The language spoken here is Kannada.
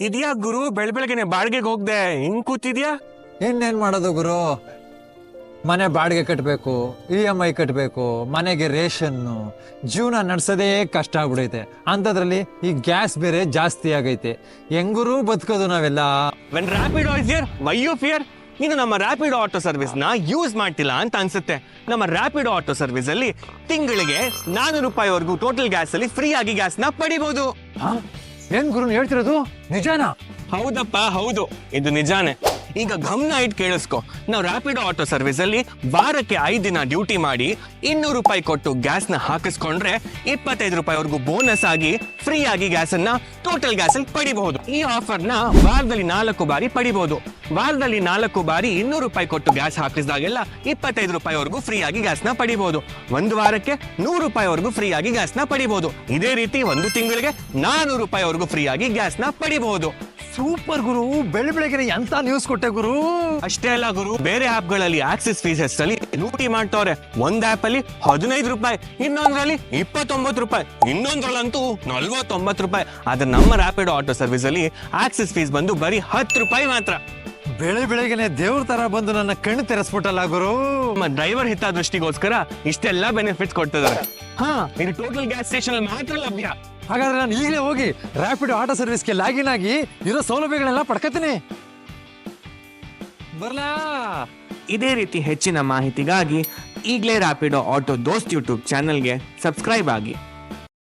ಇದ್ಯಾ ಗುರು? ಬೆಳ ಬೆಳಗ್ಗೆನೆ ಬಾಡಿಗೆಗೆ ಹೋಗ್ದೆ. ಹಿಂಗ್ ಕೂತಿದ್ಯಾ? ಇನ್ನೇನ್ ಮಾಡೋದು ಗುರು? ಮನೆ ಬಾಡಿಗೆ ಕಟ್ಟಬೇಕು ಇ ಎಂ ಐ ಕಟ್ಟಬೇಕು ಮನೆಗೆ ರೇಷನ್ನು ಜೀವನ ನಡೆಸೋದೇ ಕಷ್ಟ ಆಗ್ಬಿಡೈತೆ. ಅಂಥದ್ರಲ್ಲಿ ಈ ಗ್ಯಾಸ್ ಬೇರೆ ಜಾಸ್ತಿ ಆಗೈತೆ. ಹೆಂಗರೂ ಬದುಕೋದು ನಾವೆಲ್ಲ? When rapid is here why you fear ನೀನು ನಮ್ಮ ರ್ಯಾಪಿಡ್ ಆಟೋ ಸರ್ವಿಸ್ನ ಯೂಸ್ ಮಾಡ್ತಿಲ್ಲ ಅಂತ ಅನ್ಸುತ್ತೆ. ನಮ್ಮ ರ್ಯಾಪಿಡ್ ಆಟೋ ಸರ್ವಿಸ್ ಅಲ್ಲಿ ತಿಂಗಳಿಗೆ ನಾನೂರು ರೂಪಾಯಿವರೆಗೂ ಟೋಟಲ್ ಗ್ಯಾಸ್ ಅಲ್ಲಿ ಫ್ರೀ ಆಗಿ ಏನ್ ಗುರು ಹೇಳ್ತಿರೋದು? ನಿಜಾನಾ? ಹೌದಪ್ಪ, ಹೌದು. ಇದು ನಿಜಾನೇ. ಈಗ ಗಮನ ಇಟ್ಟು ಕೇಳಿಸ್ಕೋ. ನಾವು ರ್ಯಾಪಿಡ್ ಆಟೋ ಸರ್ವಿಸ್ ಅಲ್ಲಿ ವಾರಕ್ಕೆ ಐದು ದಿನ ಡ್ಯೂಟಿ ಮಾಡಿ ಇನ್ನೂರು ರೂಪಾಯಿ ಕೊಟ್ಟು ಗ್ಯಾಸ್ನ ಹಾಕಿಸ್ಕೊಂಡ್ರೆ ಇಪ್ಪತ್ತೈದು ರೂಪಾಯಿವರೆಗೂ ಬೋನಸ್ ಆಗಿ ಫ್ರೀ ಆಗಿ ಗ್ಯಾಸ್ ಅನ್ನ ಟೋಟಲ್ ಗ್ಯಾಸ್ ಅಲ್ಲಿ ಪಡಿಬಹುದು. ಈ ಆಫರ್ನ ವಾರದಲ್ಲಿ ನಾಲ್ಕು ಬಾರಿ ಪಡಿಬಹುದು. ವಾರದಲ್ಲಿ ನಾಲ್ಕು ಬಾರಿ ಇನ್ನೂರು ರೂಪಾಯಿ ಕೊಟ್ಟು ಗ್ಯಾಸ್ ಹಾಕಿಸಿದಾಗೆಲ್ಲ ಇಪ್ಪತ್ತೈದು ರೂಪಾಯಿವರೆಗೂ ಫ್ರೀಯಾಗಿ ಆಗಿ ಗ್ಯಾಸ್ನ ಪಡಿಬಹುದು ಒಂದು ವಾರಕ್ಕೆ ನೂರು ರೂಪಾಯಿವರೆಗೂ ಫ್ರೀಯಾಗಿ ಆಗಿ ಗ್ಯಾಸ್ನ ಪಡಿಬಹುದು ಇದೇ ರೀತಿ ಒಂದು ತಿಂಗಳಿಗೆ ನಾನೂರು ರೂಪಾಯಿವರೆಗೂ ಫ್ರೀಯಾಗಿ ಆಗಿ ಗ್ಯಾಸ್ನ ಪಡಿಬಹುದು ಸೂಪರ್ ಗುರು ಬೆಳೆ ಬೆಳಗ್ಗೆ ಎಂತ ನ್ಯೂಸ್ ಕೊಟ್ಟೆ ಗುರು? ಅಷ್ಟೇ ಅಲ್ಲ ಗುರು ಬೇರೆ ಆಪ್ಗಳಲ್ಲಿ ಆಕ್ಸಿಸ್ ಫೀಸ್ ಅಲ್ಲಿ ಲೂಟಿ ಮಾಡ್ತವ್ರೆ. ಒಂದ್ ಆಪ್ ಅಲ್ಲಿ ಹದಿನೈದು ರೂಪಾಯಿ ಇನ್ನೊಂದ್ರಲ್ಲಿ ಇಪ್ಪತ್ತೊಂಬತ್ತು ರೂಪಾಯಿ ಇನ್ನೊಂದ್ರಲ್ಲಂತೂ ನಲ್ವತ್ತೊಂಬತ್ತು ರೂಪಾಯಿ. ಆದ್ರೆ ನಮ್ಮ ರ್ಯಾಪಿಡ್ ಆಟೋ ಸರ್ವಿಸ್ ಅಲ್ಲಿ ಆಕ್ಸಿಸ್ ಫೀಸ್ ಬಂದು ಬರೀ ಹತ್ತು ರೂಪಾಯಿ ಮಾತ್ರ. ಬೆಳೆ ಬೆಳಿಗ್ಗೆನೆ ದೇವ್ರ ತರ ಬಂದು ನನ್ನ ಕಣ್ಣು ತೆರೆಸ್ಬಿಟ್ಟಲ್ಲ ಗುರು. ನಮ್ಮ ಡ್ರೈವರ್ ಹಿತದೃಷ್ಟಿಗೋಸ್ಕರ ಇಷ್ಟೆಲ್ಲ ಬೆನಿಫಿಟ್ಸ್ ಕೊಡ್ತಿದ್ದಾರೆ. ಹಾ. ಇದು ಟೋಟಲ್ ಗ್ಯಾಸ್ ಸ್ಟೇಷನ್ ಅಲ್ಲಿ ಮಾತ್ರ ಲಭ್ಯ. ಹಾಗಾದ್ರೆ ನಾನು ಈಗಲೇ ಹೋಗಿ ರಾಪಿಡ್ ಆಟೋ ಸರ್ವಿಸ್ಗೆ ಲಾಗಿನ್ ಆಗಿ ಇರೋ ಸೌಲಭ್ಯಗಳೆಲ್ಲ ಪಡ್ಕತೀನಿ ಬರ್ಲಾ? ಇದೇ ರೀತಿ ಹೆಚ್ಚಿನ ಮಾಹಿತಿಗಾಗಿ ಈಗಲೇ ರಾಪಿಡೋ ಆಟೋ ದೋಸ್ತ್ ಯೂಟ್ಯೂಬ್ ಚಾನಲ್ಗೆ ಸಬ್ಸ್ಕ್ರೈಬ್ ಆಗಿ.